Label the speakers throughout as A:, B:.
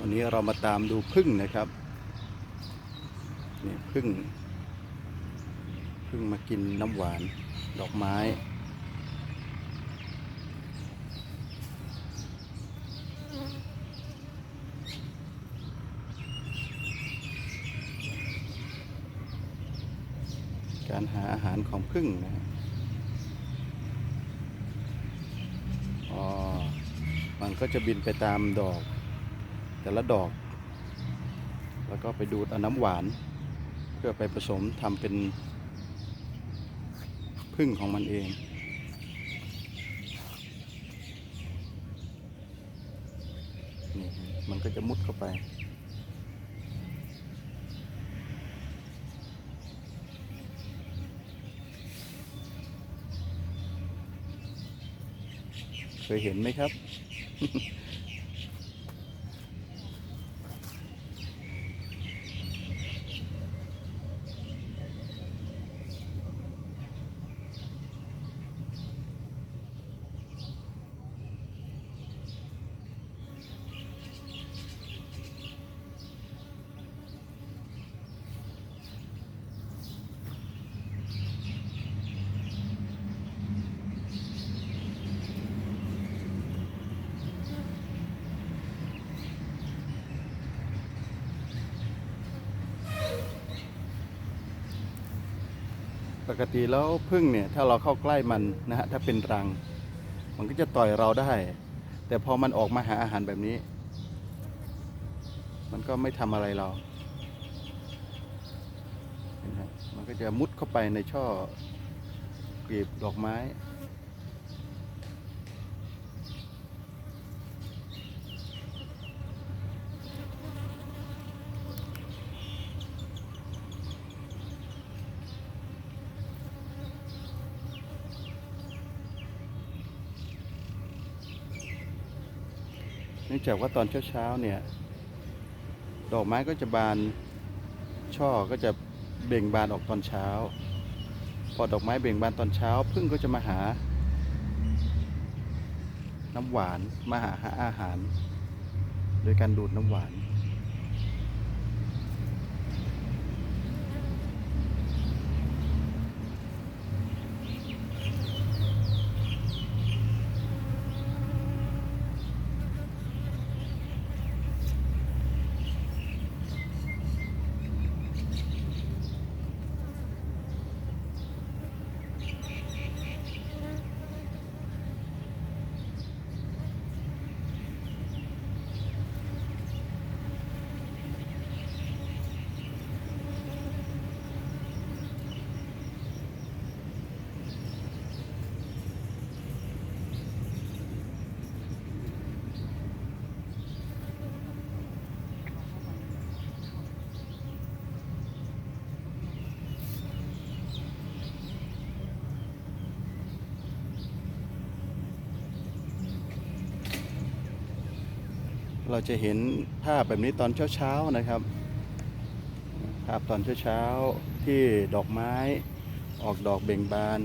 A: วันนี้เรามาตามดูพึ่งนะครับนี่พึ่งพึ่งมากินน้ำหวานดอกไม้การหาอาหารของพึ่งนะฮะอ๋อมันก็จะบินไปตามดอก แต่ละดอก แล้วก็ไปดูดเอาน้ำหวาน เพื่อไปผสมทำเป็นพึ่งของมันเอง นี่มันก็จะมุดเข้าไปเคยเห็นไหมครับ ปกติแล้วพึ่งเนี่ยถ้าเราเข้าใกล้มันนะฮะถ้าเป็นรัง มันก็จะต่อยเราได้ แต่พอมันออกมาหาอาหารแบบนี้ มันก็ไม่ทำอะไรเรานไหมฮะมันก็จะมุดเข้าไปในช่อกลีบดอกไม้ องจากว่าตอนเช้าๆเนี่ย ดอกไม้ก็จะบานช่อก็จะเบ่งบานออกตอนเช้า พอดอกไม้เบ่งบานตอนเช้าพึ่งก็จะมาหา น้ำหวานมาหาหาอาหาร โดยการดูดน้ำหวาน เราจะเห็นภาพแบบนี้ตอนเช้าๆนะครับ ภาพตอนเช้าๆที่ดอกไม้ออกดอกเบ่งบาน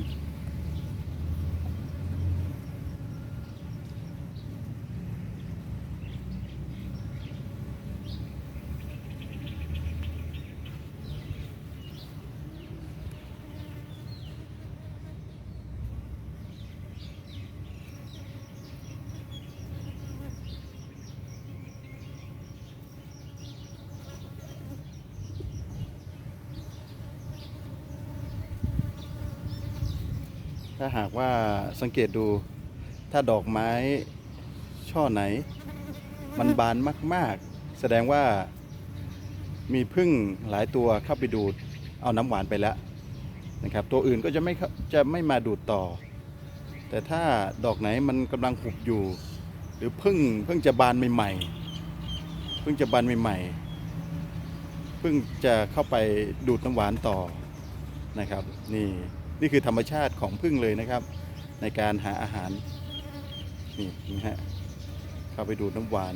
A: ถ้าหากว่าสังเกตดูถ้าดอกไม้ช่อไหน มันบานมาก ๆ แสดงว่ามีพึ่งหลายตัวเข้าไปดูดเอาน้ำหวานไปแล้วนะครับ ตัวอื่นก็จะไม่จะไม่มาดูดต่อ แต่ถ้าดอกไหนมันกำลังหุบอยู่ หรือพึ่งเพิ่งจะบานใหม่ๆพิ่งจะบานใหม่ๆพิ่งจะเข้าไปดูดน้ำหวานต่อนะครับ นี่ นี่คือธรรมชาติของพึ่งเลยนะครับ ในการหาอาหารนี่นะฮะเข้าไปดูน้ำหวาน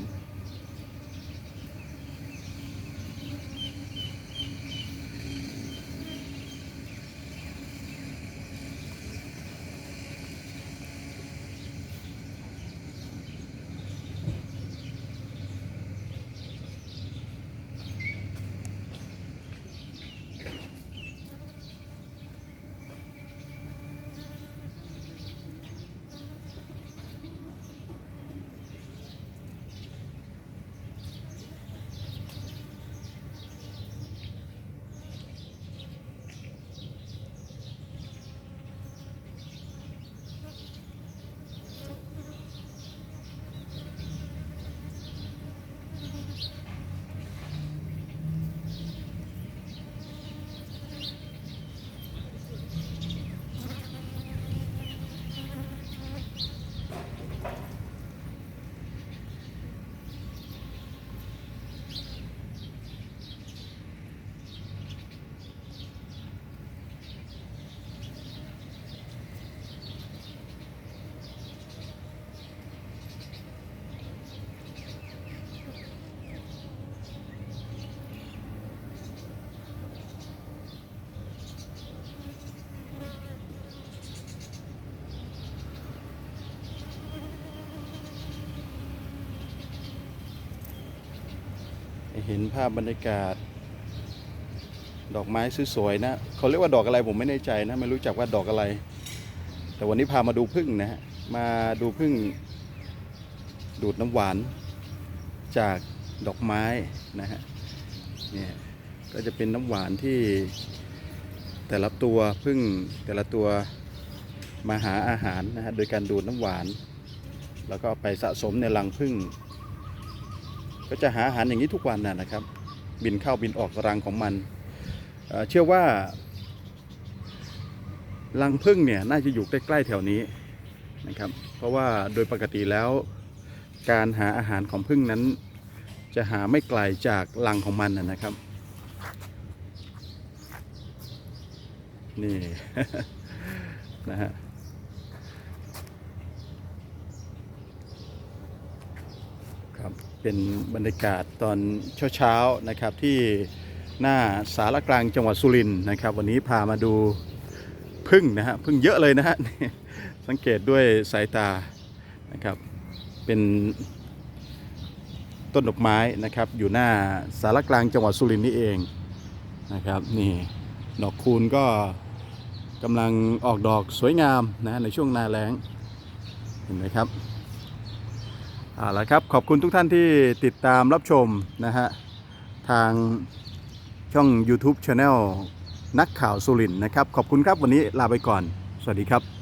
A: เห็นภาพบรรยากาศ ดอกไม้สวยๆนะเขาเรียกว่าดอกอะไรผมไม่แน่ใจนะ ไม่รู้จักว่าดอกอะไร แต่วันนี้พามาดูพึ่งนะฮะมาดูพึ่ง ดูดน้ำหวาน จากดอกไม้นะฮะเนี่ยก็จะเป็นน้ำหวานที่แต่ละตัวพึ่งแต่ละตัวมาหาอาหารนะฮะโดยการดูดน้ำหวาน แล้วก็ไปสะสมในรังพึ่ง ก็จะหาอาหารอย่างนี้ทุกวันนะนะครับ บินเข้าบินออกรังของมันเชื่อว่ารังพึ่งเนี่ยน่าจะอยู่ใกล้ๆแถวนี้นะครับ เพราะว่าโดยปกติแล้ว การหาอาหารของพึ่งนั้น จะหาไม่ไกลจากรังของมันนะนะครับ นี่นะฮะ ครับ เป็นบรรยากาศตอนเช้าๆนะครับที่หน้าสารกลางจังหวัดสุรินทร์นะครับ วันนี้พามาดูพึ่งนะฮะพึ่งเยอะเลยนะฮะสังเกตด้วยสายตานะครับ เป็นต้นดอกไม้นะครับ อยู่หน้าสารกลางจังหวัดสุรินทร์นี่เองนะครับนี่ดอกคูณก็กำลังออกดอกสวยงามนะในช่วงนาแล้งเห็นไหมครับ เอาละครับขอบคุณทุกท่านที่ติดตามรับชมนะฮะทางช่อง YouTube Channel นักข่าวสุรินทร์นะครับ ขอบคุณครับวันนี้ลาไปก่อน สวัสดีครับ